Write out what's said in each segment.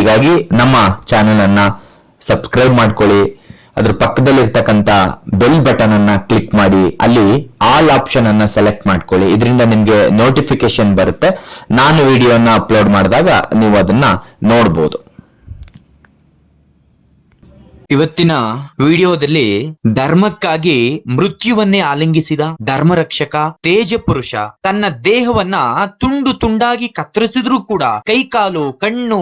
ಮಾಹಿತಿಗಾಗಿ ನಮ್ಮ ಚಾನೆಲ್ ಅನ್ನ ಸಬ್ಸ್ಕ್ರೈಬ್ ಮಾಡ್ಕೊಳ್ಳಿ. ಅದ್ರ ಪಕ್ಕದಲ್ಲಿರ್ತಕ್ಕಂಥ ಬೆಲ್ ಬಟನ್ ಅನ್ನ ಕ್ಲಿಕ್ ಮಾಡಿ. ಅಲ್ಲಿ ಆಲ್ ಆಪ್ಷನ್ ಅನ್ನ ಸೆಲೆಕ್ಟ್ ಮಾಡ್ಕೊಳ್ಳಿ. ಇದರಿಂದ ನಿಮ್ಗೆ ನೋಟಿಫಿಕೇಶನ್ ಬರುತ್ತೆ. ನಾನು ವಿಡಿಯೋನ ಅಪ್ಲೋಡ್ ಮಾಡಿದಾಗ ನೀವು ಅದನ್ನ ನೋಡ್ಬೋದು. ಇವತ್ತಿನ ವಿಡಿಯೋದಲ್ಲಿ ಧರ್ಮಕ್ಕಾಗಿ ಮೃತ್ಯುವನ್ನೇ ಆಲಿಂಗಿಸಿದ ಧರ್ಮರಕ್ಷಕ, ತೇಜ ಪುರುಷ, ತನ್ನ ದೇಹವನ್ನ ತುಂಡು ತುಂಡಾಗಿ ಕತ್ತರಿಸಿದ್ರೂ ಕೂಡ ಕೈಕಾಲು, ಕಣ್ಣು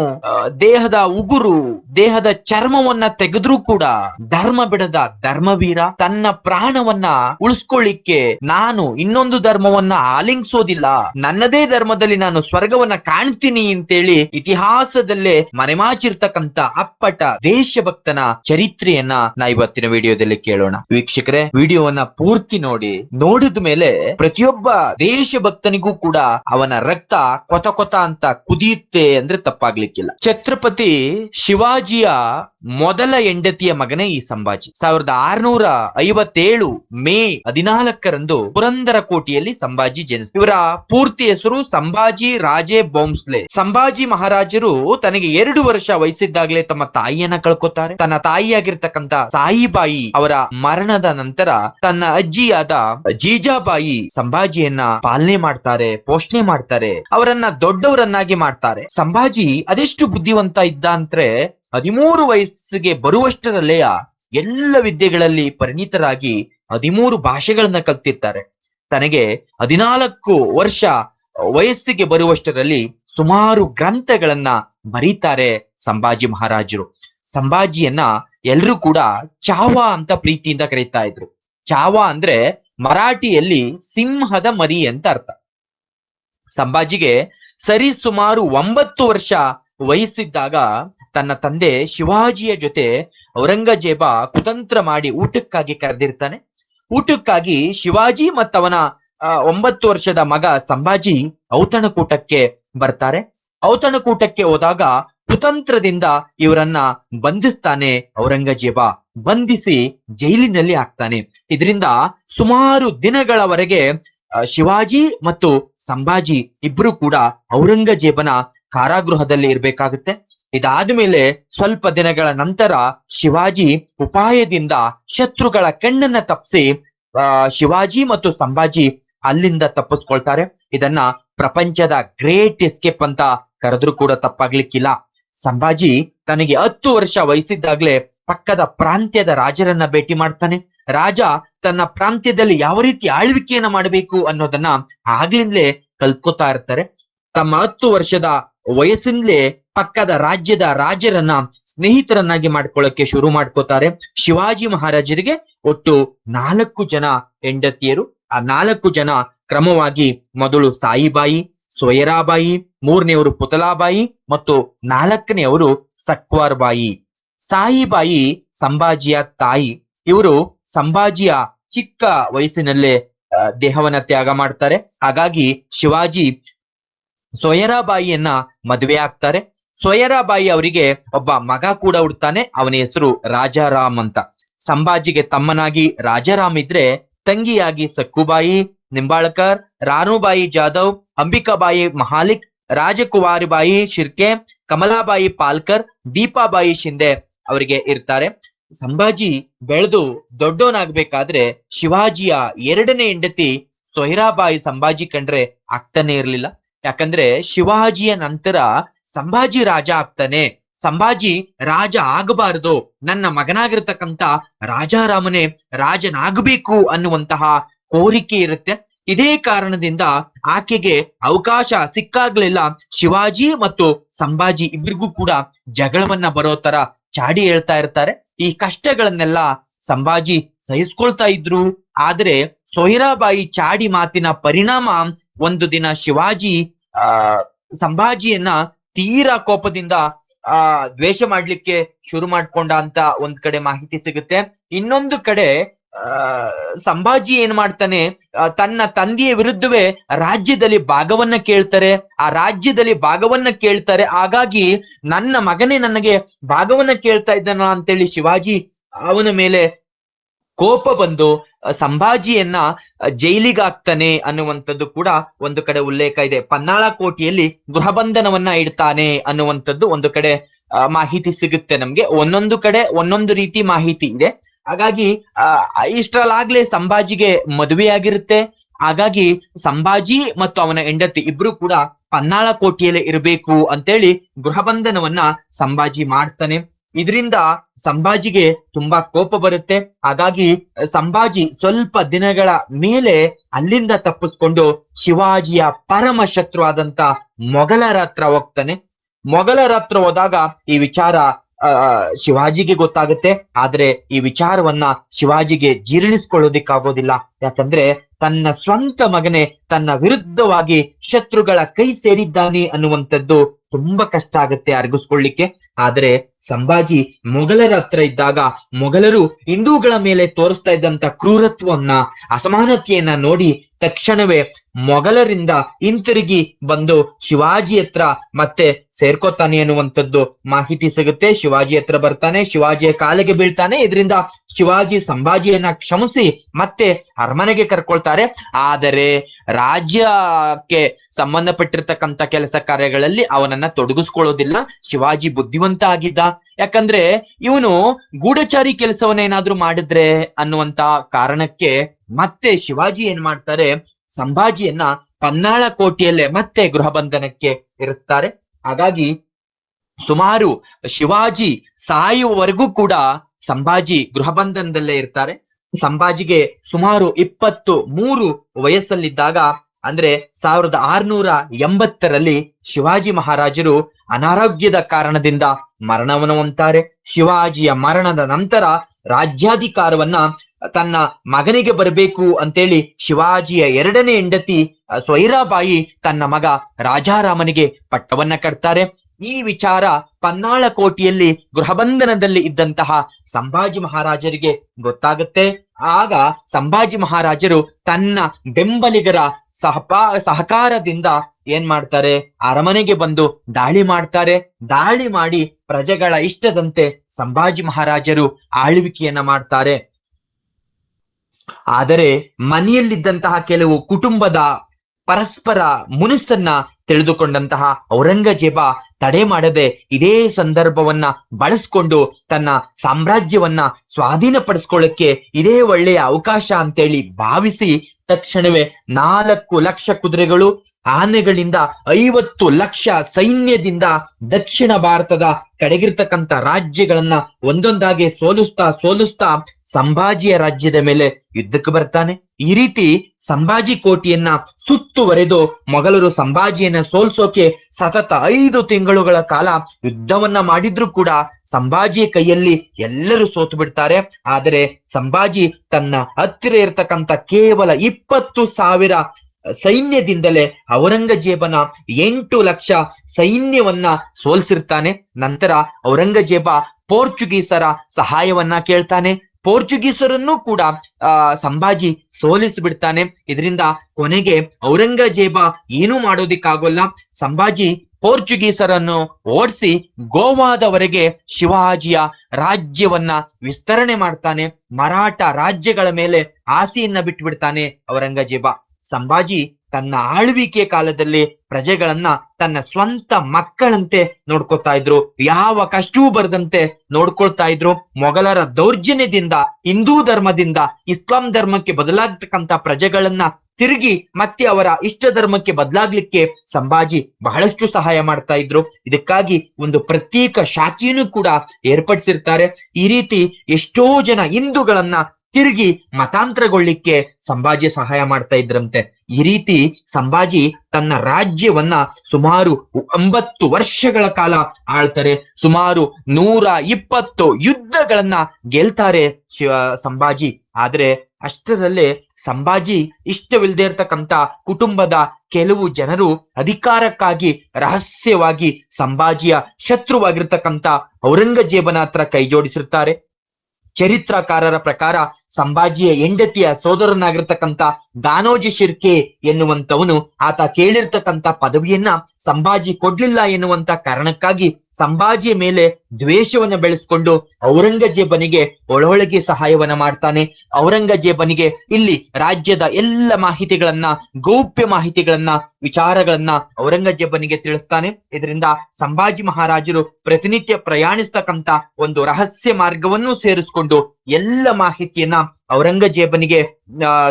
ದೇಹದ ಉಗುರು, ದೇಹದ ಚರ್ಮವನ್ನ ತೆಗೆದ್ರೂ ಕೂಡ ಧರ್ಮ ಬಿಡದ ಧರ್ಮವೀರ ತನ್ನ ಪ್ರಾಣವನ್ನ ಉಳಿಸ್ಕೊಳ್ಳಿಕ್ಕೆ ನಾನು ಇನ್ನೊಂದು ಧರ್ಮವನ್ನ ಆಲಿಂಗಿಸೋದಿಲ್ಲ. ನನ್ನದೇ ಧರ್ಮದಲ್ಲಿ ನಾನು ಸ್ವರ್ಗವನ್ನ ಕಾಣ್ತೀನಿ ಅಂತೇಳಿ ಇತಿಹಾಸದಲ್ಲೇ ಮರೆಮಾಚಿರ್ತಕ್ಕಂತ ಅಪ್ಪಟ ದೇಶಭಕ್ತನ ಚರಿತ್ರೆಯನ್ನ ನಾ ಇವತ್ತಿನ ವಿಡಿಯೋದಲ್ಲಿ ಕೇಳೋಣ. ವೀಕ್ಷಕರೇ, ವಿಡಿಯೋವನ್ನ ಪೂರ್ತಿ ನೋಡಿ, ನೋಡಿದ ಮೇಲೆ ಪ್ರತಿಯೊಬ್ಬ ದೇಶಭಕ್ತನಿಗೂ ಕೂಡ ಅವನ ರಕ್ತ ಕೊತ ಕೊತ ಅಂತ ಕುದಿಯುತ್ತೆ ಅಂದ್ರೆ ತಪ್ಪಾಗ್ಲಿಕ್ಕಿಲ್ಲ. ಛತ್ರಪತಿ ಶಿವಾಜಿಯ ಮೊದಲ ಹೆಂಡತಿಯ ಮಗನೇ ಈ ಸಂಭಾಜಿ. ಸಾವಿರದ ಆರ್ನೂರ ಐವತ್ತೇಳು ಮೇ ಹದಿನಾಲ್ಕರಂದು ಪುರಂದರ ಕೋಟಿಯಲ್ಲಿ ಸಂಭಾಜಿ ಜನಿಸ ಇವರ ಪೂರ್ತಿ ಹೆಸರು ಸಂಭಾಜಿ ರಾಜೇ ಬೌಂಸ್ಲೆ ಸಂಭಾಜಿ ಮಹಾರಾಜರು ತನಗೆ ಎರಡು ವರ್ಷ ವಯಸ್ಸಿದ್ದಾಗಲೇ ತಮ್ಮ ತಾಯಿಯನ್ನ ಕಳ್ಕೊತಾರೆ. ತನ್ನ ತಾಯಿಯಾಗಿರ್ತಕ್ಕಂತ ಸಾಯಿಬಾಯಿ ಅವರ ಮರಣದ ನಂತರ ತನ್ನ ಅಜ್ಜಿಯಾದ ಜೀಜಾಬಾಯಿ ಸಂಭಾಜಿಯನ್ನ ಪಾಲನೆ ಮಾಡ್ತಾರೆ, ಪೋಷಣೆ ಮಾಡ್ತಾರೆ, ಅವರನ್ನ ದೊಡ್ಡವರನ್ನಾಗಿ ಮಾಡ್ತಾರೆ. ಸಂಭಾಜಿ ಅದೆಷ್ಟು ಬುದ್ಧಿವಂತ ಇದ್ದ ಅಂದ್ರೆ ಹದಿಮೂರು ವಯಸ್ಸಿಗೆ ಬರುವಷ್ಟರಲ್ಲೇ ಎಲ್ಲ ವಿದ್ಯೆಗಳಲ್ಲಿ ಪರಿಣಿತರಾಗಿ ಹದಿಮೂರು ಭಾಷೆಗಳನ್ನ ಕಲ್ತಿರ್ತಾರೆ. ತನಗೆ ಹದಿನಾಲ್ಕು ವರ್ಷ ವಯಸ್ಸಿಗೆ ಬರುವಷ್ಟರಲ್ಲಿ ಸುಮಾರು ಗ್ರಂಥಗಳನ್ನ ಬರೀತಾರೆ ಸಂಭಾಜಿ ಮಹಾರಾಜರು. ಸಂಭಾಜಿಯನ್ನ ಎಲ್ರೂ ಕೂಡ ಚಾವಾ ಅಂತ ಪ್ರೀತಿಯಿಂದ ಕರೀತಾ ಇದ್ರು. ಚಾವಾ ಅಂದ್ರೆ ಮರಾಠಿಯಲ್ಲಿ ಸಿಂಹದ ಮರಿ ಅಂತ ಅರ್ಥ. ಸಂಭಾಜಿಗೆ ಸರಿ ಸುಮಾರು ಒಂಬತ್ತು ವರ್ಷ ವಯಸ್ಸಿದ್ದಾಗ ತನ್ನ ತಂದೆ ಶಿವಾಜಿಯ ಜೊತೆ ಔರಂಗಜೇಬ ಕುತಂತ್ರ ಮಾಡಿ ಊಟಕ್ಕಾಗಿ ಕರೆದಿರ್ತಾನೆ. ಊಟಕ್ಕಾಗಿ ಶಿವಾಜಿ ಮತ್ತವನ ಒಂಬತ್ತು ವರ್ಷದ ಮಗ ಸಂಭಾಜಿ ಔತಣಕೂಟಕ್ಕೆ ಬರ್ತಾರೆ. ಔತಣಕೂಟಕ್ಕೆ ಹೋದಾಗ ಕುತಂತ್ರದಿಂದ ಇವರನ್ನ ಬಂಧಿಸ್ತಾನೆ ಔರಂಗಜೇಬ. ಬಂಧಿಸಿ ಜೈಲಿನಲ್ಲಿ ಹಾಕ್ತಾನೆ. ಇದರಿಂದ ಸುಮಾರು ದಿನಗಳವರೆಗೆ ಶಿವಾಜಿ ಮತ್ತು ಸಂಭಾಜಿ ಇಬ್ರು ಕೂಡ ಔರಂಗಜೇಬನ ಕಾರಾಗೃಹದಲ್ಲಿ ಇರಬೇಕಾಗುತ್ತೆ. ಇದಾದ ಮೇಲೆ ಸ್ವಲ್ಪ ದಿನಗಳ ನಂತರ ಶಿವಾಜಿ ಉಪಾಯದಿಂದ ಶತ್ರುಗಳ ಕಣ್ಣನ್ನ ತಪ್ಪಿಸಿ ಶಿವಾಜಿ ಮತ್ತು ಸಂಭಾಜಿ ಅಲ್ಲಿಂದ ತಪ್ಪಿಸ್ಕೊಳ್ತಾರೆ. ಇದನ್ನ ಪ್ರಪಂಚದ ಗ್ರೇಟ್ ಎಸ್ಕೇಪ್ ಅಂತ ಕರೆದ್ರೂ ಕೂಡ ತಪ್ಪಾಗ್ಲಿಕ್ಕಿಲ್ಲ. ಸಂಭಾಜಿ ತನಗೆ ಹತ್ತು ವರ್ಷ ವಯಸ್ಸಿದ್ದಾಗ್ಲೇ ಪಕ್ಕದ ಪ್ರಾಂತ್ಯದ ರಾಜರನ್ನ ಭೇಟಿ ಮಾಡ್ತಾನೆ. ರಾಜ ತನ್ನ ಪ್ರಾಂತ್ಯದಲ್ಲಿ ಯಾವ ರೀತಿ ಆಳ್ವಿಕೆಯನ್ನ ಮಾಡಬೇಕು ಅನ್ನೋದನ್ನ ಆಗ್ಲಿಂದಲೇ ಕಲ್ತ್ಕೋತಾ ಇರ್ತಾರೆ. ತಮ್ಮ ಹತ್ತು ವರ್ಷದ ವಯಸ್ಸಿಂದಲೇ ಪಕ್ಕದ ರಾಜ್ಯದ ರಾಜರನ್ನ ಸ್ನೇಹಿತರನ್ನಾಗಿ ಮಾಡ್ಕೊಳ್ಳಕ್ಕೆ ಶುರು ಮಾಡ್ಕೋತಾರೆ. ಶಿವಾಜಿ ಮಹಾರಾಜರಿಗೆ ಒಟ್ಟು ನಾಲ್ಕು ಜನ ಹೆಂಡತಿಯರು. ಆ ನಾಲ್ಕು ಜನ ಕ್ರಮವಾಗಿ ಮೊದಲು ಸಾಯಿಬಾಯಿ ಸೊಯರಾಬಾಯಿ ಮೂರನೆಯವರು ಪುತಲಾಬಾಯಿ ಮತ್ತು ನಾಲ್ಕನೆಯವರು ಸಕ್ವಾರ್ ಬಾಯಿ ಸಾಯಿಬಾಯಿ ಸಂಭಾಜಿಯ ತಾಯಿ. ಇವರು ಸಂಭಾಜಿಯ ಚಿಕ್ಕ ವಯಸ್ಸಿನಲ್ಲೇ ದೇಹವನ್ನ ತ್ಯಾಗ ಮಾಡ್ತಾರೆ. ಹಾಗಾಗಿ ಶಿವಾಜಿ ಸೊಯರಾಬಾಯಿಯನ್ನ ಮದುವೆ ಆಗ್ತಾರೆ. ಸೊಯರಾಬಾಯಿ ಅವರಿಗೆ ಒಬ್ಬ ಮಗ ಕೂಡ ಹುಡ್ತಾನೆ. ಅವನ ಹೆಸರು ರಾಜಾರಾಮ್ ಅಂತ. ಸಂಭಾಜಿಗೆ ತಮ್ಮನಾಗಿ ರಾಜಾರಾಮ್ ಇದ್ರೆ ತಂಗಿಯಾಗಿ ಸಕ್ಕುಬಾಯಿ, ನಿಂಬಾಳ್ಕರ್, ರಾನುಬಾಯಿ ಜಾಧವ್, ಅಂಬಿಕಾಬಾಯಿ ಮಹಾಲಿಕ್, ರಾಜಕುಮಾರಿಬಾಯಿ ಶಿರ್ಕೆ, ಕಮಲಾಬಾಯಿ ಪಾಲ್ಕರ್, ದೀಪಾಬಾಯಿ ಶಿಂದೆ ಅವರಿಗೆ ಇರ್ತಾರೆ. ಸಂಭಾಜಿ ಬೆಳೆದು ದೊಡ್ಡವನಾಗಬೇಕಾದ್ರೆ ಶಿವಾಜಿಯ ಎರಡನೇ ಹೆಂಡತಿ ಸೊಹಿರಾಬಾಯಿ ಸಂಭಾಜಿ ಕಂಡ್ರೆ ಆಗ್ತಾನೆ ಇರ್ಲಿಲ್ಲ. ಯಾಕಂದ್ರೆ ಶಿವಾಜಿಯ ನಂತರ ಸಂಭಾಜಿ ರಾಜ ಆಗ್ತಾನೆ. ಸಂಭಾಜಿ ರಾಜ ಆಗಬಾರದು. ನನ್ನ ಮಗನಾಗಿರ್ತಕ್ಕಂತ ರಾಜಾರಾಮನೇ ರಾಜನಾಗಬೇಕು ಅನ್ನುವಂತಹ ಕೋರಿಕೆ ಇರುತ್ತೆ. ಇದೇ ಕಾರಣದಿಂದ ಆಕೆಗೆ ಅವಕಾಶ ಸಿಕ್ಕಾಗ್ಲಿಲ್ಲ. ಶಿವಾಜಿ ಮತ್ತು ಸಂಭಾಜಿ ಇಬ್ಬರಿಗೂ ಕೂಡ ಜಗಳವನ್ನ ಬರೋ ತರ ಚಾಡಿ ಹೇಳ್ತಾ ಇರ್ತಾರೆ. ಈ ಕಷ್ಟಗಳನ್ನೆಲ್ಲ ಸಂಭಾಜಿ ಸಹಿಸ್ಕೊಳ್ತಾ ಇದ್ರು. ಆದ್ರೆ ಸೊಹಿರಾಬಾಯಿ ಚಾಡಿ ಮಾತಿನ ಪರಿಣಾಮ ಒಂದು ದಿನ ಶಿವಾಜಿ, ಆ, ಸಂಭಾಜಿಯನ್ನ ತೀರಾ ಕೋಪದಿಂದ ಆ, ದ್ವೇಷ ಮಾಡ್ಲಿಕ್ಕೆ ಶುರು ಮಾಡ್ಕೊಂಡ ಅಂತ ಒಂದ್ ಕಡೆ ಮಾಹಿತಿ ಸಿಗುತ್ತೆ. ಇನ್ನೊಂದು ಕಡೆ ಸಂಭಾಜಿ ಏನ್ ಮಾಡ್ತಾನೆ ತನ್ನ ತಂದೆಯ ವಿರುದ್ಧವೇ ರಾಜ್ಯದಲ್ಲಿ ಭಾಗವನ್ನ ಕೇಳ್ತಾರೆ. ಆ ರಾಜ್ಯದಲ್ಲಿ ಭಾಗವನ್ನ ಕೇಳ್ತಾರೆ. ಹಾಗಾಗಿ ನನ್ನ ಮಗನೇ ನನಗೆ ಭಾಗವನ್ನ ಕೇಳ್ತಾ ಇದ್ದಾನ ಅಂತೇಳಿ ಶಿವಾಜಿ ಅವನ ಮೇಲೆ ಕೋಪ ಬಂದು ಸಂಭಾಜಿಯನ್ನ ಜೈಲಿಗಾಗ್ತಾನೆ ಅನ್ನುವಂಥದ್ದು ಕೂಡ ಒಂದು ಕಡೆ ಉಲ್ಲೇಖ ಇದೆ. ಪನ್ನಾಳ ಕೋಟೆಯಲ್ಲಿ ಗೃಹಬಂಧನವನ್ನ ಇಡ್ತಾನೆ ಅನ್ನುವಂಥದ್ದು ಒಂದು ಕಡೆ ಮಾಹಿತಿ ಸಿಗುತ್ತೆ ನಮ್ಗೆ. ಒಂದೊಂದು ಕಡೆ ಒಂದೊಂದು ರೀತಿ ಮಾಹಿತಿ ಇದೆ. ಹಾಗಾಗಿ ಇಷ್ಟರಲ್ಲಾಗ್ಲೇ ಸಂಭಾಜಿಗೆ ಮದುವೆಯಾಗಿರುತ್ತೆ. ಹಾಗಾಗಿ, ಸಂಭಾಜಿ ಮತ್ತು ಅವನ ಹೆಂಡತಿ ಇಬ್ರು ಕೂಡ ಪನ್ನಾಳ ಕೋಟೆಯಲ್ಲೇ ಇರಬೇಕು ಅಂತೇಳಿ ಗೃಹಬಂಧನವನ್ನ ಸಂಭಾಜಿ ಮಾಡ್ತಾನೆ. ಇದರಿಂದ ಸಂಭಾಜಿಗೆ ತುಂಬಾ ಕೋಪ ಬರುತ್ತೆ. ಹಾಗಾಗಿ ಸಂಭಾಜಿ ಸ್ವಲ್ಪ ದಿನಗಳ ಮೇಲೆ ಅಲ್ಲಿಂದ ತಪ್ಪಿಸ್ಕೊಂಡು ಶಿವಾಜಿಯ ಪರಮ ಶತ್ರು ಆದಂತ ಮೊಘಲರ ಹತ್ರ ಹೋಗ್ತಾನೆ. ಮೊಘಲರ ಹತ್ರ ಹೋದಾಗ ಈ ವಿಚಾರ ಶಿವಾಜಿಗೆ ಗೊತ್ತಾಗುತ್ತೆ. ಆದ್ರೆ ಈ ವಿಚಾರವನ್ನ ಶಿವಾಜಿಗೆ ಜೀರ್ಣಿಸ್ಕೊಳ್ಳೋದಿಕ್ಕಾಗೋದಿಲ್ಲ. ಯಾಕಂದ್ರೆ ತನ್ನ ಸ್ವಂತ ಮಗನೇ ತನ್ನ ವಿರುದ್ಧವಾಗಿ ಶತ್ರುಗಳ ಕೈ ಸೇರಿದ್ದಾನೆ ಅನ್ನುವಂಥದ್ದು ತುಂಬಾ ಕಷ್ಟ ಆಗುತ್ತೆ ಅರಗಿಸ್ಕೊಳ್ಳಿಕ್ಕೆ ಆದ್ರೆ ಸಂಭಾಜಿ ಮೊಘಲರ ಹತ್ರ ಇದ್ದಾಗ ಮೊಘಲರು ಹಿಂದೂಗಳ ಮೇಲೆ ತೋರಿಸ್ತಾ ಇದ್ದಂತ ಕ್ರೂರತ್ವವನ್ನ ಅಸಮಾನತೆಯನ್ನ ನೋಡಿ ತಕ್ಷಣವೇ ಮೊಘಲರಿಂದ ಹಿಂತಿರುಗಿ ಬಂದು ಶಿವಾಜಿ ಹತ್ರ ಮತ್ತೆ ಸೇರ್ಕೋತಾನೆ ಅನ್ನುವಂಥದ್ದು ಮಾಹಿತಿ ಸಿಗುತ್ತೆ. ಶಿವಾಜಿ ಹತ್ರ ಬರ್ತಾನೆ, ಶಿವಾಜಿಯ ಕಾಲಿಗೆ ಬೀಳ್ತಾನೆ. ಇದರಿಂದ ಶಿವಾಜಿ ಸಂಭಾಜಿಯನ್ನ ಕ್ಷಮಿಸಿ ಮತ್ತೆ ಅರಮನೆಗೆ ಕರ್ಕೊಳ್ತಾರೆ. ಆದರೆ ರಾಜ್ಯಕ್ಕೆ ಸಂಬಂಧಪಟ್ಟಿರ್ತಕ್ಕಂಥ ಕೆಲಸ ಕಾರ್ಯಗಳಲ್ಲಿ ಅವನನ್ನ ತೊಡಗಿಸ್ಕೊಳ್ಳೋದಿಲ್ಲ. ಶಿವಾಜಿ ಬುದ್ಧಿವಂತ ಆಗಿದ್ದ. ಯಾಕಂದ್ರೆ ಇವನು ಗೂಢಚಾರಿ ಕೆಲಸವನ್ನ ಏನಾದ್ರೂ ಮಾಡಿದ್ರೆ ಅನ್ನುವಂತ ಕಾರಣಕ್ಕೆ ಮತ್ತೆ ಶಿವಾಜಿ ಏನ್ ಮಾಡ್ತಾರೆ? ಸಂಭಾಜಿಯನ್ನ ಪನ್ನಾಳ ಕೋಟೆಯಲ್ಲೇ ಮತ್ತೆ ಗೃಹ ಬಂಧನಕ್ಕೆ ಇರಿಸ್ತಾರೆ. ಹಾಗಾಗಿ ಸುಮಾರು ಶಿವಾಜಿ ಸಾಯುವವರೆಗೂ ಕೂಡ ಸಂಭಾಜಿ ಗೃಹ ಬಂಧನದಲ್ಲೇ ಇರ್ತಾರೆ. ಸಂಭಾಜಿಗೆ ಸುಮಾರು ಇಪ್ಪತ್ತು ಮೂರು ವಯಸ್ಸಲ್ಲಿದ್ದಾಗ, ಅಂದ್ರೆ ಸಾವಿರದ ಆರ್ನೂರ ಎಂಬತ್ತರಲ್ಲಿ ಶಿವಾಜಿ ಮಹಾರಾಜರು ಅನಾರೋಗ್ಯದ ಕಾರಣದಿಂದ ಮರಣವನ್ನು ಹೊಂತಾರೆ ಶಿವಾಜಿಯ ಮರಣದ ನಂತರ ರಾಜ್ಯಾಧಿಕಾರವನ್ನ ತನ್ನ ಮಗನಿಗೆ ಬರಬೇಕು ಅಂತೇಳಿ ಶಿವಾಜಿಯ ಎರಡನೇ ಹೆಂಡತಿ ಸ್ವೈರಾಬಾಯಿ ತನ್ನ ಮಗ ರಾಜಾರಾಮನಿಗೆ ಪಟ್ಟವನ್ನ ಕಟ್ತಾರೆ. ಈ ವಿಚಾರ ಪನ್ನಾಳ ಕೋಟೆಯಲ್ಲಿ ಗೃಹಬಂಧನದಲ್ಲಿ ಇದ್ದಂತಹ ಸಂಭಾಜಿ ಮಹಾರಾಜರಿಗೆ ಗೊತ್ತಾಗುತ್ತೆ. ಆಗ ಸಂಭಾಜಿ ಮಹಾರಾಜರು ತನ್ನ ಬೆಂಬಲಿಗರ ಸಹಪಾ, ಸಹಕಾರದಿಂದ ಏನ್ ಮಾಡ್ತಾರೆ? ಅರಮನೆಗೆ ಬಂದು ದಾಳಿ ಮಾಡ್ತಾರೆ. ದಾಳಿ ಮಾಡಿ ಪ್ರಜೆಗಳ ಇಷ್ಟದಂತೆ ಸಂಭಾಜಿ ಮಹಾರಾಜರು ಆಳ್ವಿಕೆಯನ್ನ ಮಾಡ್ತಾರೆ. ಆದರೆ ಮನೆಯಲ್ಲಿದ್ದಂತಹ ಕೆಲವು ಕುಟುಂಬದ ಪರಸ್ಪರ ಮುನಿಸನ್ನ ತಿಳಿದುಕೊಂಡಂತಹ ಔರಂಗಜೇಬ ತಡೆ ಮಾಡದೆ ಇದೇ ಸಂದರ್ಭವನ್ನ ಬಳಸ್ಕೊಂಡು ತನ್ನ ಸಾಮ್ರಾಜ್ಯವನ್ನ ಸ್ವಾಧೀನಪಡಿಸ್ಕೊಳ್ಳಕ್ಕೆ ಇದೇ ಒಳ್ಳೆಯ ಅವಕಾಶ ಅಂತೇಳಿ ಭಾವಿಸಿ ತಕ್ಷಣವೇ ನಾಲ್ಕು ಲಕ್ಷ ಕುದುರೆಗಳು ಆನೆಗಳಿಂದ ಐವತ್ತು ಲಕ್ಷ ಸೈನ್ಯದಿಂದ ದಕ್ಷಿಣ ಭಾರತದ ಕಡೆಗಿರ್ತಕ್ಕಂಥ ರಾಜ್ಯಗಳನ್ನ ಒಂದೊಂದಾಗಿ ಸೋಲಿಸ್ತಾ ಸೋಲಿಸ್ತಾ ಸಂಭಾಜಿಯ ರಾಜ್ಯದ ಮೇಲೆ ಯುದ್ಧಕ್ಕೆ ಬರ್ತಾನೆ. ಈ ರೀತಿ ಸಂಭಾಜಿ ಕೋಟೆಯನ್ನ ಸುತ್ತುವರೆದು ಮೊಘಲರು ಸಂಭಾಜಿಯನ್ನ ಸೋಲ್ಸೋಕೆ ಸತತ ಐದು ತಿಂಗಳುಗಳ ಕಾಲ ಯುದ್ಧವನ್ನ ಮಾಡಿದ್ರು ಕೂಡ ಸಂಭಾಜಿಯ ಕೈಯಲ್ಲಿ ಎಲ್ಲರೂ ಸೋತು ಬಿಡ್ತಾರೆ. ಆದರೆ ಸಂಭಾಜಿ ತನ್ನ ಹತ್ತಿರ ಇರತಕ್ಕಂತ ಕೇವಲ ಇಪ್ಪತ್ತು ಸಾವಿರ ಸೈನ್ಯದಿಂದಲೇ ಔರಂಗಜೇಬನ ಎಂಟು ಲಕ್ಷ ಸೈನ್ಯವನ್ನ ಸೋಲ್ಸಿರ್ತಾನೆ. ನಂತರ ಔರಂಗಜೇಬ ಪೋರ್ಚುಗೀಸರ ಸಹಾಯವನ್ನ ಕೇಳ್ತಾನೆ. ಪೋರ್ಚುಗೀಸರನ್ನು ಕೂಡ, ಆ, ಸಂಭಾಜಿ ಸೋಲಿಸಿಬಿಡ್ತಾನೆ. ಇದರಿಂದ ಕೊನೆಗೆ ಔರಂಗಜೇಬ ಏನು ಮಾಡೋದಿಕ್ಕಾಗೋಲ್ಲ. ಸಂಭಾಜಿ ಪೋರ್ಚುಗೀಸರನ್ನು ಓಡಿಸಿ ಗೋವಾದವರೆಗೆ ಶಿವಾಜಿಯ ರಾಜ್ಯವನ್ನ ವಿಸ್ತರಣೆ ಮಾಡ್ತಾನೆ. ಮರಾಠ ರಾಜ್ಯಗಳ ಮೇಲೆ ಆಸೆಯನ್ನ ಬಿಟ್ಬಿಡ್ತಾನೆ ಔರಂಗಜೇಬ. ಸಂಭಾಜಿ ತನ್ನ ಆಳ್ವಿಕೆ ಕಾಲದಲ್ಲಿ ಪ್ರಜೆಗಳನ್ನ ತನ್ನ ಸ್ವಂತ ಮಕ್ಕಳಂತೆ ನೋಡ್ಕೊತಾ ಇದ್ರು, ಯಾವ ಕಷ್ಟವೂ ಬರದಂತೆ ನೋಡ್ಕೊಳ್ತಾ ಇದ್ರು. ಮೊಘಲರ ದೌರ್ಜನ್ಯದಿಂದ, ಹಿಂದೂ ಧರ್ಮದಿಂದ, ಇಸ್ಲಾಂ ಧರ್ಮಕ್ಕೆ ಬದಲಾಗ್ತಕ್ಕಂತ ಪ್ರಜೆಗಳನ್ನ ತಿರುಗಿ ಮತ್ತೆ ಅವರ ಇಷ್ಟ ಧರ್ಮಕ್ಕೆ ಬದಲಾಗ್ಲಿಕ್ಕೆ ಸಂಭಾಜಿ ಬಹಳಷ್ಟು ಸಹಾಯ ಮಾಡ್ತಾ ಇದ್ರು. ಇದಕ್ಕಾಗಿ ಒಂದು ಪ್ರತ್ಯೇಕ ಶಾಖೆಯನ್ನು ಕೂಡ ಏರ್ಪಡಿಸಿರ್ತಾರೆ. ಈ ರೀತಿ ಎಷ್ಟೋ ಜನ ಹಿಂದೂಗಳನ್ನ ತಿರುಗಿ ಮತಾಂತರಗೊಳ್ಳಿಕ್ಕೆ ಸಂಭಾಜಿ ಸಹಾಯ ಮಾಡ್ತಾ ಇದ್ರಂತೆ. ಈ ರೀತಿ ಸಂಭಾಜಿ ತನ್ನ ರಾಜ್ಯವನ್ನ ಸುಮಾರು ಒಂಬತ್ತು ವರ್ಷಗಳ ಕಾಲ ಆಳ್ತಾರೆ. ಸುಮಾರು ನೂರ ಇಪ್ಪತ್ತು ಯುದ್ಧಗಳನ್ನ ಗೆಲ್ತಾರೆ ಶಿವ ಸಂಭಾಜಿ. ಆದ್ರೆ ಅಷ್ಟರಲ್ಲೇ ಸಂಭಾಜಿ ಇಷ್ಟವಿಲ್ಲದೆ ಇರ್ತಕ್ಕಂಥ ಕುಟುಂಬದ ಕೆಲವು ಜನರು ಅಧಿಕಾರಕ್ಕಾಗಿ ರಹಸ್ಯವಾಗಿ ಸಂಭಾಜಿಯ ಶತ್ರುವಾಗಿರ್ತಕ್ಕಂಥ ಔರಂಗಜೇಬನ ಹತ್ರ ಕೈ ಜೋಡಿಸಿರ್ತಾರೆ ಚರಿತ್ರಕಾರರ ಪ್ರಕಾರ ಸಂಭಾಜಿಯ ಹೆಂಡತಿಯ ಸೋದರನಾಗಿರ್ತಕ್ಕಂಥ ಗಾನೋಜಿ ಶಿರ್ಕೆ ಎನ್ನುವಂತವನು ಆತ ಕೇಳಿರ್ತಕ್ಕಂಥ ಪದವಿಯನ್ನ ಸಂಭಾಜಿ ಕೊಡ್ಲಿಲ್ಲ ಎನ್ನುವಂತ ಕಾರಣಕ್ಕಾಗಿ ಸಂಭಾಜಿಯ ಮೇಲೆ ದ್ವೇಷವನ್ನ ಬೆಳೆಸ್ಕೊಂಡು ಔರಂಗಜೇಬನಿಗೆ ಒಳಹೊಳಗೆ ಸಹಾಯವನ್ನ ಮಾಡ್ತಾನೆ. ಔರಂಗಜೇಬನಿಗೆ ಇಲ್ಲಿ ರಾಜ್ಯದ ಎಲ್ಲ ಮಾಹಿತಿಗಳನ್ನ, ಗೌಪ್ಯ ಮಾಹಿತಿಗಳನ್ನ, ವಿಚಾರಗಳನ್ನ ಔರಂಗಜೇಬನಿಗೆ ತಿಳಿಸ್ತಾನೆ. ಇದರಿಂದ ಸಂಭಾಜಿ ಮಹಾರಾಜರು ಪ್ರತಿನಿತ್ಯ ಪ್ರಯಾಣಿಸ್ತಕ್ಕಂತ ಒಂದು ರಹಸ್ಯ ಮಾರ್ಗವನ್ನು ಸೇರಿಸ್ಕೊಂಡು ಎಲ್ಲ ಮಾಹಿತಿಯನ್ನ ಔರಂಗಜೇಬನಿಗೆ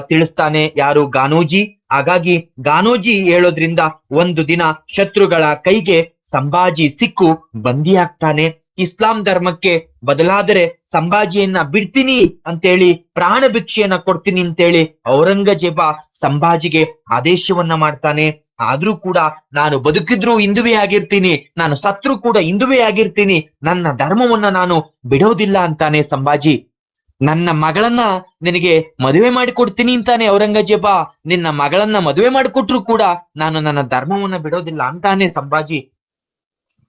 ತಿಳಿಸ್ತಾನೆ. ಯಾರು? ಗಾನೋಜಿ. ಹಾಗಾಗಿ ಗಾನೋಜಿ ಹೇಳೋದ್ರಿಂದ ಒಂದು ದಿನ ಶತ್ರುಗಳ ಕೈಗೆ ಸಂಭಾಜಿ ಸಿಕ್ಕು ಬಂದಿಯಾಗ್ತಾನೆ ಇಸ್ಲಾಂ ಧರ್ಮಕ್ಕೆ ಬದಲಾದರೆ ಸಂಭಾಜಿಯನ್ನ ಬಿಡ್ತೀನಿ ಅಂತೇಳಿ ಪ್ರಾಣ ಭಿಕ್ಷೆಯನ್ನ ಕೊಡ್ತೀನಿ ಅಂತೇಳಿ ಔರಂಗಜೇಬ ಸಂಭಾಜಿಗೆ ಆದೇಶವನ್ನ ಮಾಡ್ತಾನೆ. ಆದ್ರೂ ಕೂಡ ನಾನು ಬದುಕಿದ್ರು ಹಿಂದುವೆ ಆಗಿರ್ತೀನಿ, ನಾನು ಸತ್ರು ಕೂಡ ಹಿಂದುವೆ ಆಗಿರ್ತೀನಿ, ನನ್ನ ಧರ್ಮವನ್ನ ನಾನು ಬಿಡೋದಿಲ್ಲ ಅಂತಾನೆ ಸಂಭಾಜಿ. ನನ್ನ ಮಗಳನ್ನ ನಿನಗೆ ಮದುವೆ ಮಾಡಿಕೊಡ್ತೀನಿ ಅಂತಾನೆ ಔರಂಗಜೇಬ. ನಿನ್ನ ಮಗಳನ್ನ ಮದುವೆ ಮಾಡಿಕೊಟ್ರು ಕೂಡ ನಾನು ನನ್ನ ಧರ್ಮವನ್ನ ಬಿಡೋದಿಲ್ಲ ಅಂತಾನೆ ಸಂಭಾಜಿ.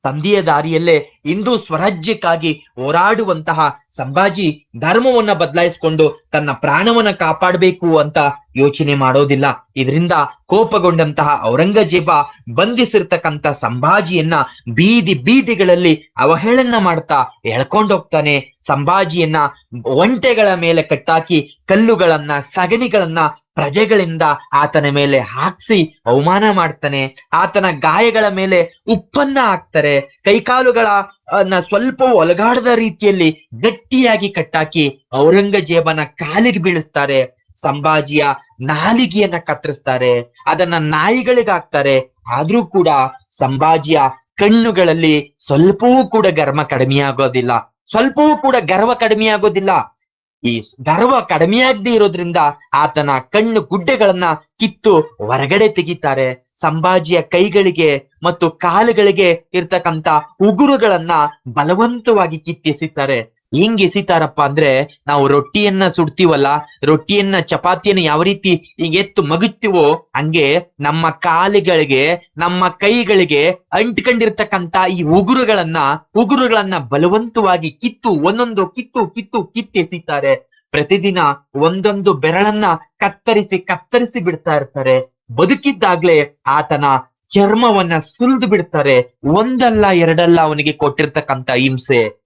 ತಂದೆಯ ದಾರಿಯಲ್ಲೇ ಹಿಂದೂ ಸ್ವರಾಜ್ಯಕ್ಕಾಗಿ ಹೋರಾಡುವಂತಹ ಸಂಭಾಜಿ ಧರ್ಮವನ್ನ ಬದಲಾಯಿಸಿಕೊಂಡು ತನ್ನ ಪ್ರಾಣವನ್ನ ಕಾಪಾಡಬೇಕು ಅಂತ ಯೋಚನೆ ಮಾಡೋದಿಲ್ಲ. ಇದರಿಂದ ಕೋಪಗೊಂಡಂತಹ ಔರಂಗಜೇಬ ಬಂಧಿಸಿರ್ತಕ್ಕಂಥ ಸಂಭಾಜಿಯನ್ನ ಬೀದಿ ಬೀದಿಗಳಲ್ಲಿ ಅವಹೇಳನ ಮಾಡ್ತಾ ಎಳ್ಕೊಂಡೋಗ್ತಾನೆ ಸಂಭಾಜಿಯನ್ನ ಒಂಟೆಗಳ ಮೇಲೆ ಕಟ್ಟಾಕಿ ಕಲ್ಲುಗಳನ್ನ ಸಗಣಿಗಳನ್ನ ಪ್ರಜೆಗಳಿಂದ ಆತನ ಮೇಲೆ ಹಾಕ್ಸಿ ಅವಮಾನ ಮಾಡ್ತಾನೆ. ಆತನ ಗಾಯಗಳ ಮೇಲೆ ಉಪ್ಪನ್ನ ಹಾಕ್ತಾರೆ. ಕೈಕಾಲುಗಳನ್ನ ಸ್ವಲ್ಪ ಒಲಗಾಡದ ರೀತಿಯಲ್ಲಿ ಗಟ್ಟಿಯಾಗಿ ಕಟ್ಟಾಕಿ ಔರಂಗಜೇಬನ ಕಾಲಿಗೆ ಬೀಳಿಸ್ತಾರೆ. ಸಂಭಾಜಿಯ ನಾಲಿಗೆಯನ್ನ ಕತ್ತರಿಸ್ತಾರೆ. ಅದನ್ನ ನಾಯಿಗಳಿಗೆ ಹಾಕ್ತಾರೆ. ಆದ್ರೂ ಕೂಡ ಸಂಭಾಜಿಯ ಕಣ್ಣುಗಳಲ್ಲಿ ಸ್ವಲ್ಪವೂ ಕೂಡ ಗರ್ಮ ಕಡಿಮೆ ಆಗೋದಿಲ್ಲ ಸ್ವಲ್ಪವೂ ಕೂಡ ಗರ್ವ ಕಡಿಮೆ ಆಗೋದಿಲ್ಲ ಈ ಗರ್ವ ಕಡಿಮೆಯಾಗದೆ ಇರೋದ್ರಿಂದ ಆತನ ಕಣ್ಣು ಗುಡ್ಡೆಗಳನ್ನ ಕಿತ್ತು ಹೊರಗಡೆ ತೆಗಿತಾರೆ. ಸಂಭಾಜಿಯ ಕೈಗಳಿಗೆ ಮತ್ತು ಕಾಲುಗಳಿಗೆ ಇರ್ತಕ್ಕಂತ ಉಗುರುಗಳನ್ನ ಬಲವಂತವಾಗಿ ಕಿತ್ತೆಸಿತಾರೆ. ಹೆಂಗ್ ಎಸಿತಾರಪ್ಪ ಅಂದ್ರೆ ನಾವು ರೊಟ್ಟಿಯನ್ನ ಸುಡ್ತೀವಲ್ಲ, ರೊಟ್ಟಿಯನ್ನ, ಚಪಾತಿಯನ್ನ ಯಾವ ರೀತಿ ಈಗ ಎತ್ತು ಮಗುತ್ತೀವೋ ಹಂಗೆ ನಮ್ಮ ಕಾಲುಗಳಿಗೆ, ನಮ್ಮ ಕೈಗಳಿಗೆ ಅಂಟ್ಕೊಂಡಿರ್ತಕ್ಕಂತ ಈ ಉಗುರುಗಳನ್ನ ಉಗುರುಗಳನ್ನ ಬಲವಂತವಾಗಿ ಕಿತ್ತು, ಒಂದೊಂದು ಕಿತ್ತು ಕಿತ್ತು ಕಿತ್ತೆಸಿತಾರೆ ಪ್ರತಿದಿನ ಒಂದೊಂದು ಬೆರಳನ್ನ ಕತ್ತರಿಸಿ ಕತ್ತರಿಸಿ ಬಿಡ್ತಾ ಇರ್ತಾರೆ. ಬದುಕಿದ್ದಾಗ್ಲೇ ಆತನ ಚರ್ಮವನ್ನ ಸುಲಿದು ಬಿಡ್ತಾರೆ. ಒಂದಲ್ಲ, ಎರಡಲ್ಲ ಅವನಿಗೆ ಕೊಟ್ಟಿರ್ತಕ್ಕಂತ ಹಿಂಸೆ.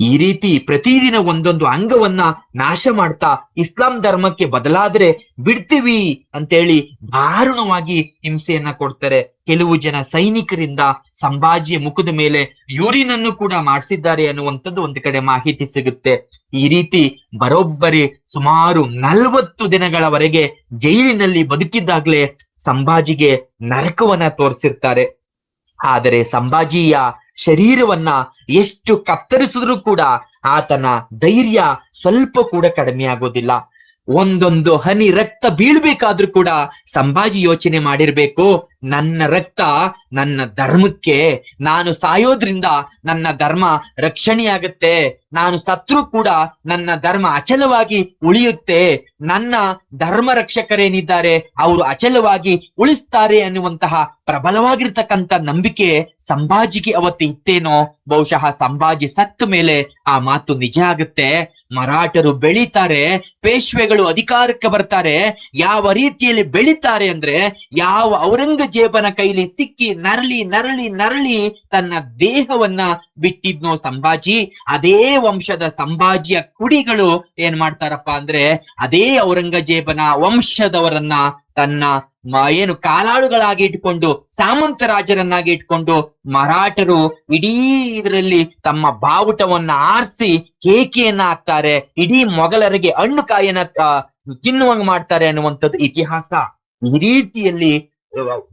ಈ ರೀತಿ ಪ್ರತಿದಿನ ಒಂದೊಂದು ಅಂಗವನ್ನ ನಾಶ ಮಾಡ್ತಾ ಇಸ್ಲಾಂ ಧರ್ಮಕ್ಕೆ ಬದಲಾದ್ರೆ ಬಿಡ್ತೀವಿ ಅಂತೇಳಿ ದಾರುಣವಾಗಿ ಹಿಂಸೆಯನ್ನ ಕೊಡ್ತಾರೆ. ಕೆಲವು ಜನ ಸೈನಿಕರಿಂದ ಸಂಭಾಜಿಯ ಮುಖದ ಮೇಲೆ ಯೂರಿನ್ ಅನ್ನು ಕೂಡ ಮಾಡಿಸಿದ್ದಾರೆ ಅನ್ನುವಂಥದ್ದು ಒಂದು ಕಡೆ ಮಾಹಿತಿ ಸಿಗುತ್ತೆ. ಈ ರೀತಿ ಬರೋಬ್ಬರಿ ಸುಮಾರು ನಲವತ್ತು ದಿನಗಳವರೆಗೆ ಜೈಲಿನಲ್ಲಿ ಬದುಕಿದ್ದಾಗ್ಲೇ ಸಂಭಾಜಿಗೆ ನರಕವನ್ನ ತೋರಿಸಿರ್ತಾರೆ. ಆದರೆ ಸಂಭಾಜಿಯ ಶರೀರವನ್ನ ಎಷ್ಟು ಕತ್ತರಿಸಿದ್ರು ಕೂಡ ಆತನ ಧೈರ್ಯ ಸ್ವಲ್ಪ ಕೂಡ ಕಡಿಮೆ ಆಗೋದಿಲ್ಲ. ಒಂದೊಂದು ಹನಿ ರಕ್ತ ಬೀಳ್ಬೇಕಾದ್ರೂ ಕೂಡ ಸಂಭಾಜಿ ಯೋಚನೆ ಮಾಡಿರ್ಬೇಕು. ನನ್ನ ರಕ್ತ ನನ್ನ ಧರ್ಮಕ್ಕೆ, ನಾನು ಸಾಯೋದ್ರಿಂದ ನನ್ನ ಧರ್ಮ ರಕ್ಷಣೆಯಾಗುತ್ತೆ. ನಾನು ಸತ್ರು ಕೂಡ ನನ್ನ ಧರ್ಮ ಅಚಲವಾಗಿ ಉಳಿಯುತ್ತೆ. ನನ್ನ ಧರ್ಮ ರಕ್ಷಕರೇನಿದ್ದಾರೆ ಅವರು ಅಚಲವಾಗಿ ಉಳಿಸ್ತಾರೆ ಅನ್ನುವಂತಹ ಪ್ರಬಲವಾಗಿರ್ತಕ್ಕಂಥ ನಂಬಿಕೆ ಸಂಭಾಜಿಗೆ ಅವತ್ತು ಇತ್ತೇನೋ. ಬಹುಶಃ ಸಂಭಾಜಿ ಸತ್ತ ಮೇಲೆ ಆ ಮಾತು ನಿಜ ಆಗುತ್ತೆ. ಮರಾಠರು ಬೆಳೀತಾರೆ, ಪೇಶ್ವೆಗಳು ಅಧಿಕಾರಕ್ಕೆ ಬರ್ತಾರೆ. ಯಾವ ರೀತಿಯಲ್ಲಿ ಬೆಳೀತಾರೆ ಅಂದ್ರೆ, ಯಾವ ಔರಂಗಜೇಬನ ಕೈಲಿ ಸಿಕ್ಕಿ ನರಳಿ ನರಳಿ ನರಳಿ ತನ್ನ ದೇಹವನ್ನ ಬಿಟ್ಟಿದ್ನೋ ಸಂಭಾಜಿ. ಅದೇ ವಂಶದ ಸಂಭಾಜಿಯ ಕುಡಿಗಳು ಏನ್ ಮಾಡ್ತಾರಪ್ಪ ಅಂದ್ರೆ ಅದೇ ಔರಂಗಜೇಬನ ವಂಶದವರನ್ನ ತನ್ನ ಏನು ಕಾಲಾಳುಗಳಾಗಿ ಇಟ್ಕೊಂಡು, ಸಾಮಂತ ರಾಜರನ್ನಾಗಿ ಇಟ್ಕೊಂಡು ಮರಾಠರು ಇಡೀ ಇದರಲ್ಲಿ ತಮ್ಮ ಬಾವುಟವನ್ನ ಆರಿಸಿ ಕೇಕೆಯನ್ನ ಹಾಕ್ತಾರೆ. ಇಡೀ ಮೊಘಲರಿಗೆ ಹಣ್ಣು ಕಾಯನ್ನ ತಿನ್ನುವಂಗ ಮಾಡ್ತಾರೆ ಅನ್ನುವಂಥದ್ದು ಇತಿಹಾಸ. ಈ ರೀತಿಯಲ್ಲಿ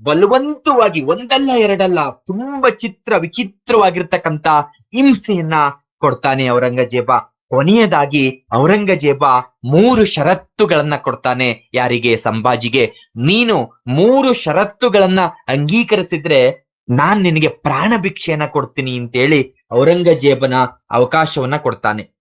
ಬಲವಂತವಾಗಿ ಒಂದಲ್ಲ ಎರಡಲ್ಲ ತುಂಬಾ ಚಿತ್ರ ವಿಚಿತ್ರವಾಗಿರ್ತಕ್ಕಂತ ಹಿಂಸೆಯನ್ನ ಕೊಡ್ತಾನೆ ಔರಂಗಜೇಬ. ಕೊನೆಯದಾಗಿ ಔರಂಗಜೇಬ ಮೂರು ಷರತ್ತುಗಳನ್ನ ಕೊಡ್ತಾನೆ ಯಾರಿಗೆ? ಸಂಭಾಜಿಗೆ. ನೀನು ಮೂರು ಷರತ್ತುಗಳನ್ನ ಅಂಗೀಕರಿಸಿದ್ರೆ ನಾನ್ ನಿನಗೆ ಪ್ರಾಣ ಭಿಕ್ಷೆಯನ್ನ ಕೊಡ್ತೀನಿ ಅಂತೇಳಿ ಔರಂಗಜೇಬನ ಅವಕಾಶವನ್ನ ಕೊಡ್ತಾನೆ.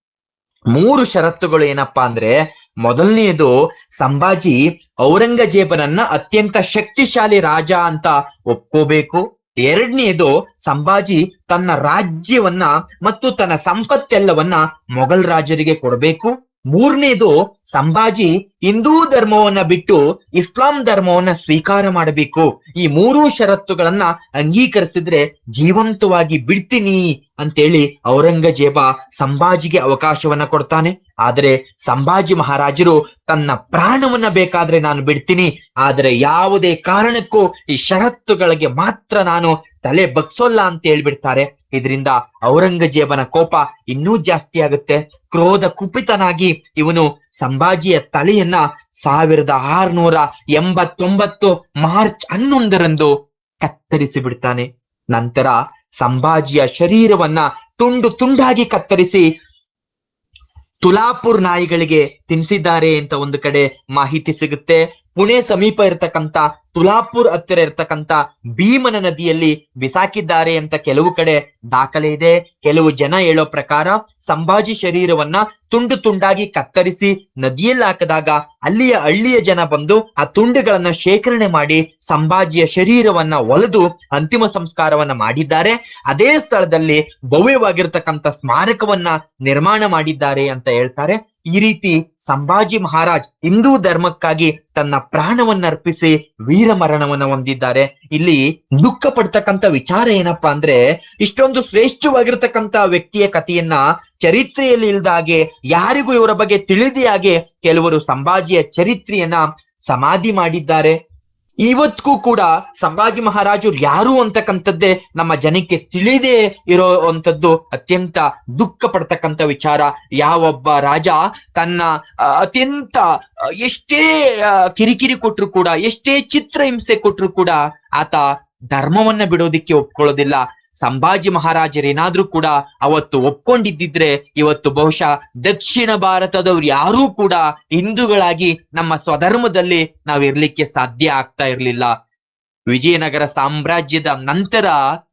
ಮೂರು ಷರತ್ತುಗಳು ಏನಪ್ಪಾ ಅಂದ್ರೆ ಮೊದಲನೆಯದು ಸಂಭಾಜಿ ಔರಂಗಜೇಬನನ್ನ ಅತ್ಯಂತ ಶಕ್ತಿಶಾಲಿ ರಾಜ ಅಂತ ಒಪ್ಕೋಬೇಕು. ಎರಡನೆಯದು ಸಂಭಾಜಿ ತನ್ನ ರಾಜ್ಯವನ್ನ ಮತ್ತು ತನ್ನ ಸಂಪತ್ತೆಲ್ಲವನ್ನ ಮೊಘಲ್ ರಾಜರಿಗೆ ಕೊಡಬೇಕು. ಮೂರನೇದು ಸಂಭಾಜಿ ಹಿಂದೂ ಧರ್ಮವನ್ನ ಬಿಟ್ಟು ಇಸ್ಲಾಂ ಧರ್ಮವನ್ನ ಸ್ವೀಕಾರ ಮಾಡಬೇಕು. ಈ ಮೂರೂ ಷರತ್ತುಗಳನ್ನ ಅಂಗೀಕರಿಸಿದ್ರೆ ಜೀವಂತವಾಗಿ ಬಿಡ್ತೀನಿ ಅಂತೇಳಿ ಔರಂಗಜೇಬ ಸಂಭಾಜಿಗೆ ಅವಕಾಶವನ್ನ ಕೊಡ್ತಾನೆ. ಆದರೆ ಸಂಭಾಜಿ ಮಹಾರಾಜರು ತನ್ನ ಪ್ರಾಣವನ್ನ ಬೇಕಾದ್ರೆ ನಾನು ಬಿಡ್ತೀನಿ. ಆದರೆ ಯಾವುದೇ ಕಾರಣಕ್ಕೂ ಈ ಷರತ್ತುಗಳಿಗೆ ಮಾತ್ರ ನಾನು ತಲೆ ಬಗ್ಸೋಲ್ಲ ಅಂತ ಹೇಳ್ಬಿಡ್ತಾರೆ. ಇದರಿಂದ ಔರಂಗಜೇಬನ ಕೋಪ ಇನ್ನೂ ಜಾಸ್ತಿ ಆಗುತ್ತೆ. ಕ್ರೋಧ ಕುಪಿತನಾಗಿ ಇವನು ಸಂಭಾಜಿಯ ತಲೆಯನ್ನ ಸಾವಿರದ ಆರ್ನೂರ ಎಂಬತ್ತೊಂಬತ್ತು ಮಾರ್ಚ್ ಹನ್ನೊಂದರಂದು ಕತ್ತರಿಸಿ ಬಿಡ್ತಾನೆ. ನಂತರ ಸಂಭಾಜಿಯ ಶರೀರವನ್ನ ತುಂಡು ತುಂಡಾಗಿ ಕತ್ತರಿಸಿ ತುಲಾಪುರ್ ನಾಯಿಗಳಿಗೆ ತಿನ್ಸಿದ್ದಾರೆ ಅಂತ ಒಂದು ಕಡೆ ಮಾಹಿತಿ ಸಿಗುತ್ತೆ. ಪುಣೆ ಸಮೀಪ ಇರತಕ್ಕಂತ ತುಲಾಪುರ್ ಹತ್ತಿರ ಇರತಕ್ಕಂತ ಭೀಮನ ನದಿಯಲ್ಲಿ ಬಿಸಾಕಿದ್ದಾರೆ ಅಂತ ಕೆಲವು ಕಡೆ ದಾಖಲೆ ಇದೆ. ಕೆಲವು ಜನ ಹೇಳೋ ಪ್ರಕಾರ ಸಂಭಾಜಿ ಶರೀರವನ್ನ ತುಂಡು ತುಂಡಾಗಿ ಕತ್ತರಿಸಿ ನದಿಯಲ್ಲಿ ಹಾಕಿದಾಗ ಅಲ್ಲಿಯ ಹಳ್ಳಿಯ ಜನ ಬಂದು ಆ ತುಂಡುಗಳನ್ನ ಶೇಖರಣೆ ಮಾಡಿ ಸಂಭಾಜಿಯ ಶರೀರವನ್ನ ಒಲೆದು ಅಂತಿಮ ಸಂಸ್ಕಾರವನ್ನ ಮಾಡಿದ್ದಾರೆ. ಅದೇ ಸ್ಥಳದಲ್ಲಿ ಭವ್ಯವಾಗಿರ್ತಕ್ಕಂಥ ಸ್ಮಾರಕವನ್ನ ನಿರ್ಮಾಣ ಮಾಡಿದ್ದಾರೆ ಅಂತ ಹೇಳ್ತಾರೆ. ಈ ರೀತಿ ಸಂಭಾಜಿ ಮಹಾರಾಜ್ ಹಿಂದೂ ಧರ್ಮಕ್ಕಾಗಿ ತನ್ನ ಪ್ರಾಣವನ್ನ ಅರ್ಪಿಸಿ ವೀರ ಮರಣವನ್ನ ಹೊಂದಿದ್ದಾರೆ. ಇಲ್ಲಿ ದುಃಖ ಪಡ್ತಕ್ಕಂತ ವಿಚಾರ ಏನಪ್ಪಾ ಅಂದ್ರೆ, ಇಷ್ಟೊಂದು ಶ್ರೇಷ್ಠವಾಗಿರ್ತಕ್ಕಂತ ವ್ಯಕ್ತಿಯ ಕಥೆಯನ್ನ ಚರಿತ್ರೆಯಲ್ಲಿ ಇಲ್ದಾಗೆ ಯಾರಿಗೂ ಇವರ ಬಗ್ಗೆ ತಿಳಿದಿಯಾಗೆ ಕೆಲವರು ಸಂಭಾಜಿಯ ಚರಿತ್ರೆಯನ್ನ ಸಮಾಧಿ ಮಾಡಿದ್ದಾರೆ. ಇವತ್ತಿಗೂ ಕೂಡ ಸಂಭಾಜಿ ಮಹಾರಾಜರು ಯಾರು ಅಂತಕ್ಕಂಥದ್ದೇ ನಮ್ಮ ಜನಕ್ಕೆ ತಿಳಿದೇ ಇರೋವಂಥದ್ದು ಅತ್ಯಂತ ದುಃಖ ಪಡ್ತಕ್ಕಂಥ ವಿಚಾರ. ಯಾವೊಬ್ಬ ರಾಜ ತನ್ನ ಅತ್ಯಂತ ಎಷ್ಟೇ ಕಿರಿಕಿರಿ ಕೊಟ್ರು ಕೂಡ, ಎಷ್ಟೇ ಚಿತ್ರ ಹಿಂಸೆ ಕೂಡ ಆತ ಧರ್ಮವನ್ನ ಬಿಡೋದಿಕ್ಕೆ ಒಪ್ಕೊಳ್ಳೋದಿಲ್ಲ. ಸಂಭಾಜಿ ಮಹಾರಾಜರೇನಾದ್ರೂ ಕೂಡ ಅವತ್ತು ಒಪ್ಕೊಂಡಿದ್ದಿದ್ರೆ ಇವತ್ತು ಬಹುಶಃ ದಕ್ಷಿಣ ಭಾರತದವ್ರು ಯಾರೂ ಕೂಡ ಹಿಂದೂಗಳಾಗಿ ನಮ್ಮ ಸ್ವಧರ್ಮದಲ್ಲಿ ನಾವ್ ಇರ್ಲಿಕ್ಕೆ ಸಾಧ್ಯ ಆಗ್ತಾ ಇರ್ಲಿಲ್ಲ. ವಿಜಯನಗರ ಸಾಮ್ರಾಜ್ಯದ ನಂತರ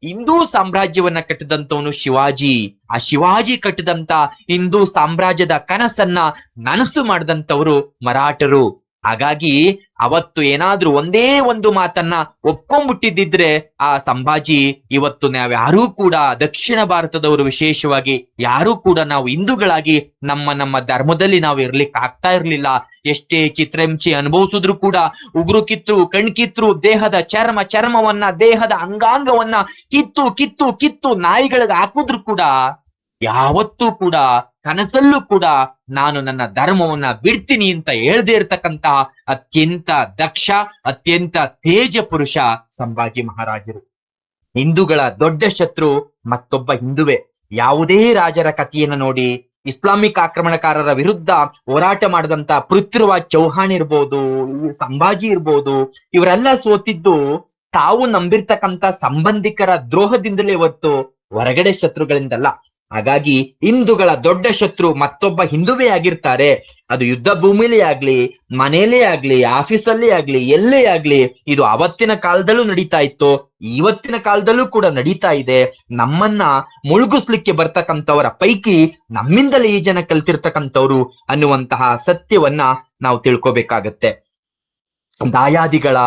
ಹಿಂದೂ ಸಾಮ್ರಾಜ್ಯವನ್ನ ಕಟ್ಟಿದಂತವನು ಶಿವಾಜಿ. ಆ ಶಿವಾಜಿ ಕಟ್ಟಿದಂತ ಹಿಂದೂ ಸಾಮ್ರಾಜ್ಯದ ಕನಸನ್ನ ನನಸು ಮಾಡಿದಂತವರು ಮರಾಠರು. ಹಾಗಾಗಿ ಅವತ್ತು ಏನಾದ್ರೂ ಒಂದೇ ಒಂದು ಮಾತನ್ನ ಒಪ್ಕೊಂಡ್ಬಿಟ್ಟಿದ್ದಿದ್ರೆ ಆ ಸಂಭಾಜಿ ಇವತ್ತು ನಾವ್ಯಾರೂ ಕೂಡ ದಕ್ಷಿಣ ಭಾರತದವರು ವಿಶೇಷವಾಗಿ ಯಾರೂ ಕೂಡ ನಾವು ಹಿಂದೂಗಳಾಗಿ ನಮ್ಮ ನಮ್ಮ ಧರ್ಮದಲ್ಲಿ ನಾವು ಇರ್ಲಿಕ್ಕೆ ಆಗ್ತಾ ಇರ್ಲಿಲ್ಲ. ಎಷ್ಟೇ ಚಿತ್ರಹಿಂಸೆ ಅನುಭವಿಸಿದ್ರು ಕೂಡ ಉಗುರು ಕಿತ್ತು ಕಣ್ಕಿತ್ರು ದೇಹದ ಚರ್ಮ, ಚರ್ಮವನ್ನ, ದೇಹದ ಅಂಗಾಂಗವನ್ನ ಕಿತ್ತು ಕಿತ್ತು ಕಿತ್ತು ನಾಯಿಗಳಿಗೆ ಹಾಕಿದ್ರು ಕೂಡ ಯಾವತ್ತೂ ಕೂಡ ಕನಸಲ್ಲೂ ಕೂಡ ನಾನು ನನ್ನ ಧರ್ಮವನ್ನ ಬಿಡ್ತೀನಿ ಅಂತ ಹೇಳದೇ ಇರತಕ್ಕಂತಹ ಅತ್ಯಂತ ದಕ್ಷ, ಅತ್ಯಂತ ತೇಜ ಪುರುಷ ಸಂಭಾಜಿ ಮಹಾರಾಜರು. ಹಿಂದೂಗಳ ದೊಡ್ಡ ಶತ್ರು ಮತ್ತೊಬ್ಬ ಹಿಂದುವೆ. ಯಾವುದೇ ರಾಜರ ಕಥೆಯನ್ನು ನೋಡಿ ಇಸ್ಲಾಮಿಕ್ ಆಕ್ರಮಣಕಾರರ ವಿರುದ್ಧ ಹೋರಾಟ ಮಾಡಿದಂತ ಪೃಥ್ವಿರಾಜ್ ಚೌಹಾಣ್ ಇರ್ಬೋದು, ಸಂಭಾಜಿ ಇರ್ಬೋದು, ಇವರೆಲ್ಲ ಸೋತಿದ್ದು ತಾವು ನಂಬಿರ್ತಕ್ಕಂತ ಸಂಬಂಧಿಕರ ದ್ರೋಹದಿಂದಲೇ ಇವತ್ತು ಹೊರಗಡೆ ಶತ್ರುಗಳಿಂದಲ್ಲ. ಹಾಗಾಗಿ ಹಿಂದೂಗಳ ದೊಡ್ಡ ಶತ್ರು ಮತ್ತೊಬ್ಬ ಹಿಂದುವೇ ಆಗಿರ್ತಾರೆ. ಅದು ಯುದ್ಧ ಭೂಮಿಲೇ ಆಗ್ಲಿ ಮನೆಯಲ್ಲೇ ಆಗ್ಲಿ, ಆಫೀಸಲ್ಲೇ ಆಗ್ಲಿ, ಎಲ್ಲೇ ಆಗ್ಲಿ, ಇದು ಅವತ್ತಿನ ಕಾಲದಲ್ಲೂ ನಡೀತಾ ಇತ್ತು. ಇವತ್ತಿನ ಕಾಲದಲ್ಲೂ ಕೂಡ ನಡೀತಾ ಇದೆ. ನಮ್ಮನ್ನ ಮುಳುಗಿಸ್ಲಿಕ್ಕೆ ಬರ್ತಕ್ಕಂಥವರ ಪೈಕಿ ನಮ್ಮಿಂದಲೇ ಈ ಜನ ಕಲ್ತಿರ್ತಕ್ಕಂಥವ್ರು ಅನ್ನುವಂತಹ ಸತ್ಯವನ್ನ ನಾವು ತಿಳ್ಕೊಬೇಕಾಗತ್ತೆ. ದಾಯಾದಿಗಳ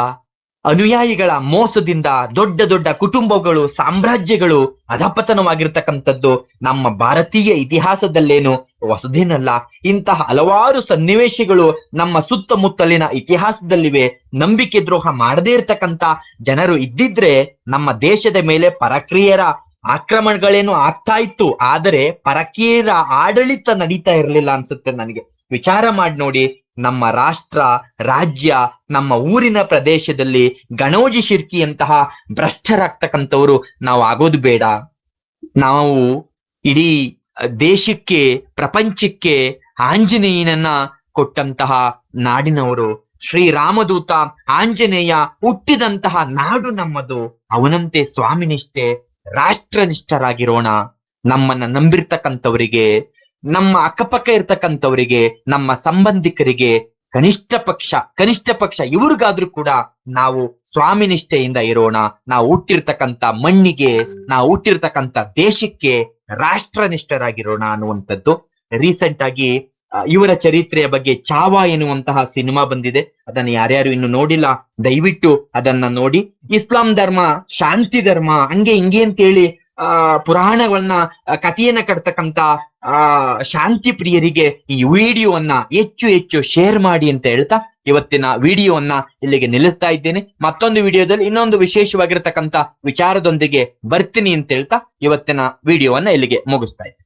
ಅನುಯಾಯಿಗಳ ಮೋಸದಿಂದ ದೊಡ್ಡ ದೊಡ್ಡ ಕುಟುಂಬಗಳು, ಸಾಮ್ರಾಜ್ಯಗಳು ಅಧಪತನವಾಗಿರ್ತಕ್ಕಂಥದ್ದು ನಮ್ಮ ಭಾರತೀಯ ಇತಿಹಾಸದಲ್ಲೇನು ಹೊಸದೇನಲ್ಲ. ಇಂತಹ ಹಲವಾರು ಸನ್ನಿವೇಶಗಳು ನಮ್ಮ ಸುತ್ತಮುತ್ತಲಿನ ಇತಿಹಾಸದಲ್ಲಿವೆ. ನಂಬಿಕೆ ದ್ರೋಹ ಮಾಡದೇ ಇರ್ತಕ್ಕಂತ ಜನರು ಇದ್ದಿದ್ರೆ ನಮ್ಮ ದೇಶದ ಮೇಲೆ ಪರಕ್ರಿಯರ ಆಕ್ರಮಣಗಳೇನು ಆಗ್ತಾ ಇತ್ತು. ಆದರೆ ಪರಕೀಯರ ಆಡಳಿತ ನಡೀತಾ ಇರಲಿಲ್ಲ ಅನ್ಸುತ್ತೆ ನನಗೆ. ವಿಚಾರ ಮಾಡಿ ನೋಡಿ ನಮ್ಮ ರಾಷ್ಟ್ರ, ರಾಜ್ಯ, ನಮ್ಮ ಊರಿನ ಪ್ರದೇಶದಲ್ಲಿ ಗಣೋಜಿ ಶಿರ್ಕಿಯಂತಹ ಭ್ರಷ್ಟರಾಗ್ತಕ್ಕಂಥವ್ರು ನಾವು ಆಗೋದು ಬೇಡ. ನಾವು ಇಡೀ ದೇಶಕ್ಕೆ, ಪ್ರಪಂಚಕ್ಕೆ ಆಂಜನೇಯನನ್ನ ಕೊಟ್ಟಂತಹ ನಾಡಿನವರು. ಶ್ರೀರಾಮದೂತ ಆಂಜನೇಯ ಹುಟ್ಟಿದಂತಹ ನಾಡು ನಮ್ಮದು. ಅವನಂತೆ ಸ್ವಾಮಿನಿಷ್ಠೆ, ರಾಷ್ಟ್ರನಿಷ್ಠರಾಗಿರೋಣ. ನಮ್ಮನ್ನ ನಂಬಿರ್ತಕ್ಕಂಥವರಿಗೆ ನಮ್ಮ ಅಕ್ಕಪಕ್ಕ ಇರ್ತಕ್ಕಂಥವರಿಗೆ, ನಮ್ಮ ಸಂಬಂಧಿಕರಿಗೆ ಕನಿಷ್ಠ ಪಕ್ಷ ಕನಿಷ್ಠ ಪಕ್ಷ ಇವ್ರಿಗಾದ್ರೂ ಕೂಡ ನಾವು ಸ್ವಾಮಿ ನಿಷ್ಠೆಯಿಂದ ಇರೋಣ. ನಾವು ಹುಟ್ಟಿರ್ತಕ್ಕಂಥ ಮಣ್ಣಿಗೆ, ನಾವು ಹುಟ್ಟಿರ್ತಕ್ಕಂಥ ದೇಶಕ್ಕೆ ರಾಷ್ಟ್ರನಿಷ್ಠರಾಗಿರೋಣ ಅನ್ನುವಂಥದ್ದು. ರೀಸೆಂಟ್ ಆಗಿ ಇವರ ಚರಿತ್ರೆಯ ಬಗ್ಗೆ ಚಾವಾ ಎನ್ನುವಂತಹ ಸಿನಿಮಾ ಬಂದಿದೆ. ಅದನ್ನು ಯಾರ್ಯಾರು ಇನ್ನು ನೋಡಿಲ್ಲ, ದಯವಿಟ್ಟು ಅದನ್ನ ನೋಡಿ. ಇಸ್ಲಾಂ ಧರ್ಮ, ಶಾಂತಿ ಧರ್ಮ, ಹಂಗೆ ಹಿಂಗೆ ಅಂತೇಳಿ ಆ, ಪುರಾಣಗಳನ್ನ ಕಥೆಯನ್ನ ಕಟ್ತಕ್ಕಂತ, ಆ, ಶಾಂತಿ ಪ್ರಿಯರಿಗೆ ಈ ವಿಡಿಯೋವನ್ನ ಹೆಚ್ಚು ಹೆಚ್ಚು ಶೇರ್ ಮಾಡಿ ಅಂತ ಹೇಳ್ತಾ ಇವತ್ತಿನ ವಿಡಿಯೋವನ್ನ ಇಲ್ಲಿಗೆ ನಿಲ್ಲಿಸ್ತಾ ಇದ್ದೇನೆ. ಮತ್ತೊಂದು ವಿಡಿಯೋದಲ್ಲಿ ಇನ್ನೊಂದು ವಿಶೇಷವಾಗಿರತಕ್ಕಂತ ವಿಚಾರದೊಂದಿಗೆ ಬರ್ತೀನಿ ಅಂತ ಹೇಳ್ತಾ ಇವತ್ತಿನ ವಿಡಿಯೋವನ್ನ ಇಲ್ಲಿಗೆ ಮುಗಿಸ್ತಾ ಇದ್ದೇನೆ.